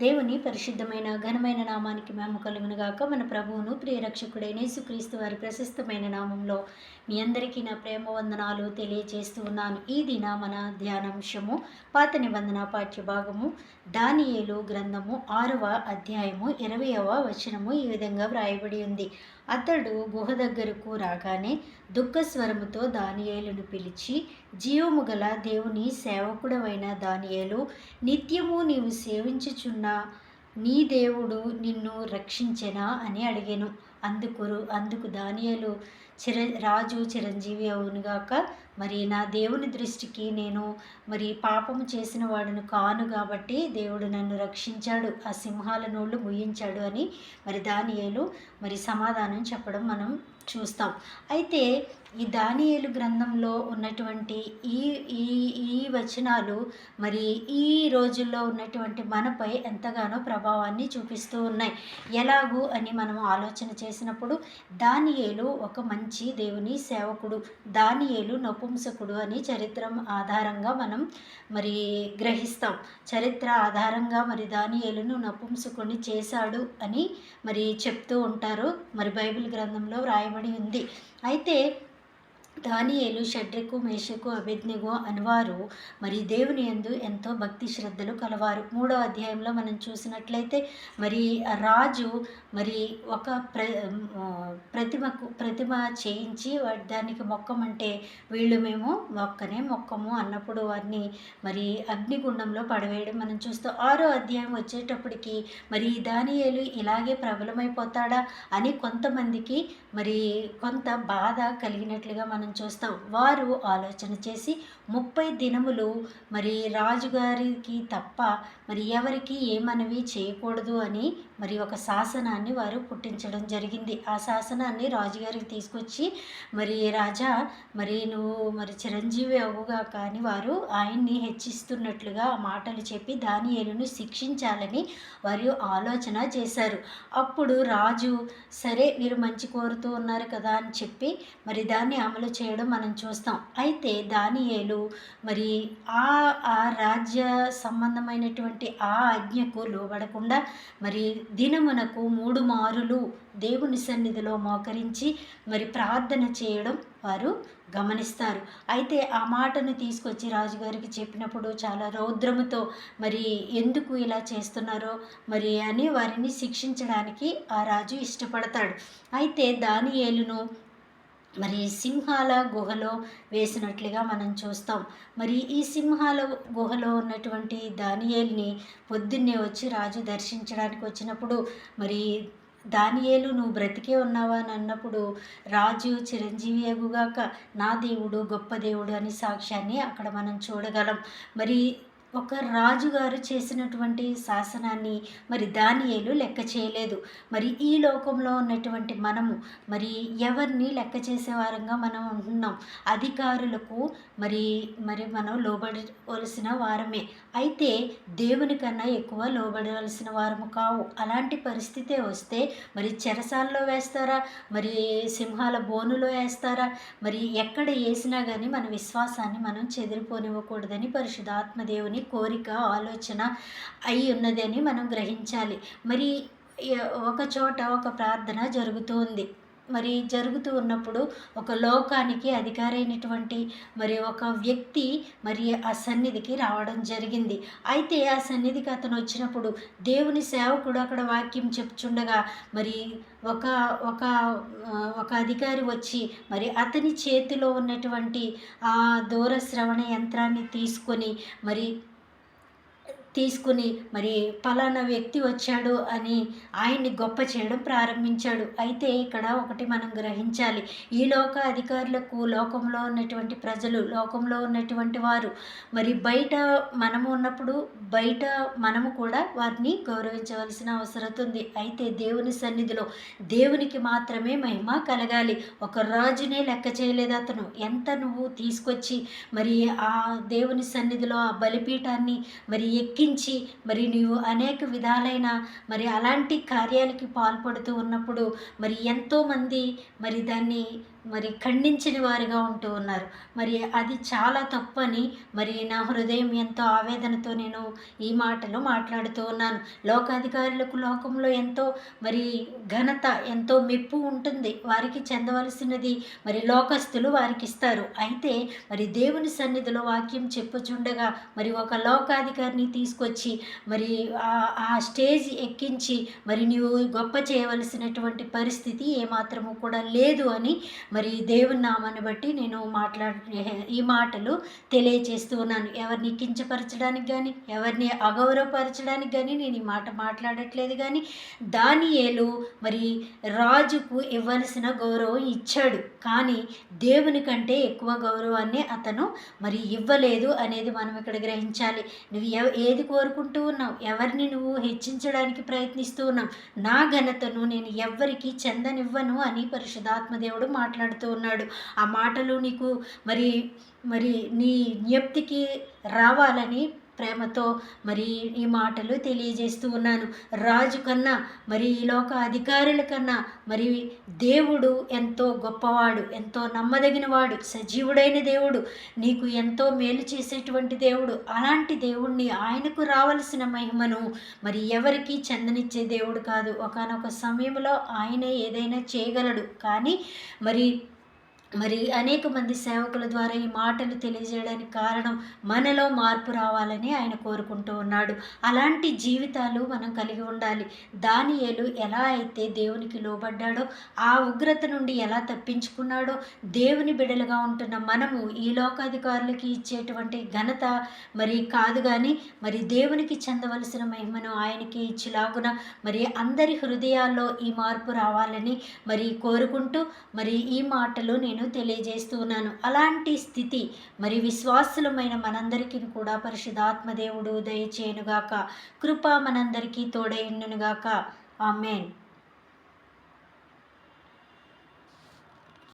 దేవుని పరిశుద్ధమైన ఘనమైన నామానికి మేము కలుగునుగాక. మన ప్రభువును ప్రియరక్షకుడైన యేసుక్రీస్తు వారి ప్రశస్తమైన నామంలో మీ అందరికీ నా ప్రేమ వందనాలు తెలియజేస్తూ ఉన్నాను. ఈ దిన మన ధ్యానాంశము పాత నిబంధన పాఠ్య భాగము దానియేలు గ్రంథము ఆరవ అధ్యాయము ఇరవయవ వచనము ఈ విధంగా వ్రాయబడి ఉంది. అతడు గుహ దగ్గరకు రాగానే దుఃఖస్వరముతో దానియేలును పిలిచి జీవము గల దేవుని సేవకుడమైన దానియేలు నిత్యము నీవు సేవించుచున్న నీ దేవుడు నిన్ను రక్షించెనా? అని అడిగాను. అందుకు అందుకు దానియలు చిర రాజు చిరంజీవి అవునుగాక మరి నా దేవుని దృష్టికి నేను మరి పాపము చేసిన వాడును కాను కాబట్టి దేవుడు నన్ను రక్షించాడు ఆ సింహాల నోళ్ళు ముయించాడు అని మరి దానియలు మరి సమాధానం చెప్పడం మనం చూస్తాం. అయితే ఈ దానియేలు గ్రంథంలో ఉన్నటువంటి ఈ ఈ ఈ వచనాలు మరి ఈ రోజుల్లో ఉన్నటువంటి మనపై ఎంతగానో ప్రభావాన్ని చూపిస్తూ ఉన్నాయి. ఎలాగూ అని మనం ఆలోచన చేసినప్పుడు దానియేలు ఒక మంచి దేవుని సేవకుడు దానియేలు నపుంసకుడు అని చరిత్ర ఆధారంగా మనం మరి గ్రహిస్తాం. చరిత్ర ఆధారంగా మరి దానియేలును నపుంసకుని చేశాడు అని మరి చెప్తూ ఉంటారు. మరి బైబిల్ గ్రంథంలో వ్రాయబడి ఉంది. అయితే దానియేలు షడ్రకు మేషకు అభిజ్ఞగో అనివారు. మరి దేవుని ఎందు ఎంతో భక్తి శ్రద్ధలు కలవారు. మూడో అధ్యాయంలో మనం చూసినట్లయితే మరి రాజు మరి ఒక ప్ర ప్రతిమకు ప్రతిమ చేయించి దానికి మొక్కమంటే వీళ్ళు మేము మొక్కనే మొక్కము అన్నప్పుడు వారిని మరి అగ్నిగుండంలో పడవేయడం మనం చూస్తాం. ఆరో అధ్యాయం వచ్చేటప్పటికి మరి దానియేలు ఇలాగే ప్రబలమైపోతాడా అని కొంతమందికి మరి కొంత బాధ కలిగినట్లుగా మనం మనం చూస్తాం. వారు ఆలోచన చేసి ముప్పై దినములు మరి రాజుగారికి తప్ప మరి ఎవరికి ఏమనవి చేయకూడదు అని మరి ఒక శాసనాన్ని వారు పుట్టించడం జరిగింది. ఆ శాసనాన్ని రాజుగారికి తీసుకొచ్చి మరి రాజా మరి నువ్వు మరి చిరంజీవి అవుగా కానీ వారు ఆయన్ని హెచ్చిస్తున్నట్లుగా మాటలు చెప్పి దాని ఏలును శిక్షించాలని వారు ఆలోచన చేశారు. అప్పుడు రాజు సరే మీరు మంచి కోరుతూ ఉన్నారు కదా అని చెప్పి మరి దాన్ని అమలు చేయడం మనం చూస్తాం. అయితే దానియేలు మరి ఆ ఆ రాజ్య సంబంధమైనటువంటి ఆ ఆజ్ఞకు లోబడకుండా మరి దినమునకు మూడు మారులు దేవుని సన్నిధిలో మోకరించి మరి ప్రార్థన చేయడం వారు గమనిస్తారు. అయితే ఆ మాటను తీసుకొచ్చి రాజుగారికి చెప్పినప్పుడు చాలా రౌద్రముతో మరి ఎందుకు ఇలా చేస్తున్నారో మరి అని వారిని శిక్షించడానికి ఆ రాజు ఇష్టపడతాడు. అయితే దాని ఏలును మరి సింహాల గుహలో వేసినట్లుగా మనం చూస్తాం. మరి ఈ సింహాల గుహలో ఉన్నటువంటి దానియేల్ని పొద్దున్నే వచ్చి రాజు దర్శించడానికి వచ్చినప్పుడు మరి దానియేలు నువ్వు బ్రతికే ఉన్నావా అని అన్నప్పుడు రాజు చిరంజీవి అగుగాక నా దేవుడు గొప్ప దేవుడు అని సాక్ష్యాన్ని అక్కడ మనం చూడగలం. మరి ఒక రాజుగారు చేసినటువంటి శాసనాన్ని మరి దానియేలు లెక్క చేయలేదు. మరి ఈ లోకంలో ఉన్నటువంటి మనము మరి ఎవరిని లెక్క చేసేవారంగా మనం ఉంటున్నాం? అధికారులకు మరి మరి మనం లోబడవలసిన వారమే. అయితే దేవుని కన్నా ఎక్కువ లోబడవలసిన వారము కావు. అలాంటి పరిస్థితే వస్తే మరి చెరసాల్లో వేస్తారా? మరి సింహాల బోనులో వేస్తారా? మరి ఎక్కడ వేసినా కానీ మన విశ్వాసాన్ని మనం చెదిరిపోనివ్వకూడదని పరిశుధాత్మ దేవుని కోరిక ఆలోచన అయి ఉన్నది అని మనం గ్రహించాలి. మరి ఒక చోట ఒక ప్రార్థన జరుగుతుంది. మరి జరుగుతూ ఉన్నప్పుడు ఒక లోకానికి అధికారైనటువంటి మరి ఒక వ్యక్తి మరి ఆ సన్నిధికి రావడం జరిగింది. అయితే ఆ సన్నిధికి అతను వచ్చినప్పుడు దేవుని సేవకుడు అక్కడ వాక్యం చెప్చుండగా మరి ఒక ఒక ఒక అధికారి వచ్చి మరి అతని చేతిలో ఉన్నటువంటి ఆ దూరశ్రవణ యంత్రాన్ని తీసుకొని మరి తీసుకుని మరి ఫలానా వ్యక్తి వచ్చాడు అని ఆయన్ని గొప్ప చేయడం ప్రారంభించాడు. అయితే ఇక్కడ ఒకటి మనం గ్రహించాలి. ఈ లోక అధికారులకు లోకంలో ఉన్నటువంటి ప్రజలు లోకంలో ఉన్నటువంటి వారు మరి బయట మనము ఉన్నప్పుడు బయట మనము కూడా వారిని గౌరవించవలసిన అవసరం ఉంది. అయితే దేవుని సన్నిధిలో దేవునికి మాత్రమే మహిమ కలగాలి. ఒక రాజునే లెక్క చేయలేదు అతను. ఎంత నువ్వు తీసుకొచ్చి మరి ఆ దేవుని సన్నిధిలో ఆ బలిపీఠాన్ని మరి ఎక్కి గురించి మరి నీవు అనేక విధాలైన మరి అలాంటి కార్యాలకి పాల్పడుతూ ఉన్నప్పుడు మరి ఎంతోమంది మరి దాన్ని మరి ఖండించిన వారిగా ఉంటూ ఉన్నారు. మరి అది చాలా తప్పని మరి నా హృదయం ఎంతో ఆవేదనతో నేను ఈ మాటలు మాట్లాడుతూ ఉన్నాను. లోకాధికారులకు లోకంలో ఎంతో మరి ఘనత ఎంతో మెప్పు ఉంటుంది. వారికి చెందవలసినది మరి లోకస్తులు వారికి ఇస్తారు. అయితే మరి దేవుని సన్నిధిలో వాక్యం చెప్పుచుండగా మరి ఒక లోకాధికారిని తీసుకొచ్చి మరి ఆ స్టేజ్ ఎక్కించి మరి నీవు గొప్ప చేయవలసినటువంటి పరిస్థితి ఏమాత్రము కూడా లేదు అని మరి దేవుని నామాన్ని బట్టి నేను మాట్లాడే ఈ మాటలు తెలియచేస్తూ ఉన్నాను ఎవరిని కించపరచడానికి కానీ ఎవరిని అగౌరవపరచడానికి కానీ నేను ఈ మాట మాట్లాడట్లేదు కానీ దానియేలు మరి రాజుకు ఇవ్వాల్సిన గౌరవం ఇచ్చాడు. కానీ దేవుని కంటే ఎక్కువ గౌరవాన్ని అతను మరి ఇవ్వలేదు అనేది మనం ఇక్కడ గ్రహించాలి. నువ్వు ఏది కోరుకుంటూ ఉన్నావు? ఎవరిని నువ్వు హెచ్చించడానికి ప్రయత్నిస్తూ ఉన్నావు? నా ఘనతను నేను ఎవ్వరికి చెందనివ్వను అని పరిశుధాత్మదేవుడు మాట్లాడుతూ ఉన్నాడు. ఆ మాటలు నీకు మరి మరి నీ జ్ఞప్తికి రావాలని ప్రేమతో మరి ఈ మాటలు తెలియజేస్తూ ఉన్నాను. రాజు కన్నా మరి ఈ లోక అధికారుల కన్నా మరి దేవుడు ఎంతో గొప్పవాడు ఎంతో నమ్మదగిన వాడు సజీవుడైన దేవుడు నీకు ఎంతో మేలు చేసేటువంటి దేవుడు అలాంటి దేవుణ్ణి ఆయనకు రావలసిన మహిమను మరి ఎవరికి చెందనిచ్చే దేవుడు కాదు. ఒకనొక సమయంలో ఆయనే ఏదైనా చేయగలడు. కానీ మరి మరి అనేక మంది సేవకుల ద్వారా ఈ మాటలు తెలియజేయడానికి కారణం మనలో మార్పు రావాలని ఆయన కోరుకుంటూ ఉన్నాడు. అలాంటి జీవితాలు మనం కలిగి ఉండాలి. దానియేలు ఎలా అయితే దేవునికి లోబడ్డాడో ఆ ఉగ్రత నుండి ఎలా తప్పించుకున్నాడో దేవుని బిడలుగా ఉంటున్న మనము ఈ లోకాధికారులకి ఇచ్చేటువంటి ఘనత మరి కాదు కానీ మరి దేవునికి చెందవలసిన మహిమను ఆయనకి ఇచ్చిలాగున మరి అందరి హృదయాల్లో ఈ మార్పు రావాలని మరి కోరుకుంటూ మరి ఈ మాటలు నేను నేను తెలియజేస్తున్నాను. అలాంటి స్థితి మరి విశ్వాసులమైన మనందరికీ కూడా పరిశుధాత్మదేవుడు దయచేయనుగాక. కృప మనందరికీ తోడైండునుగాక ఆమెన్.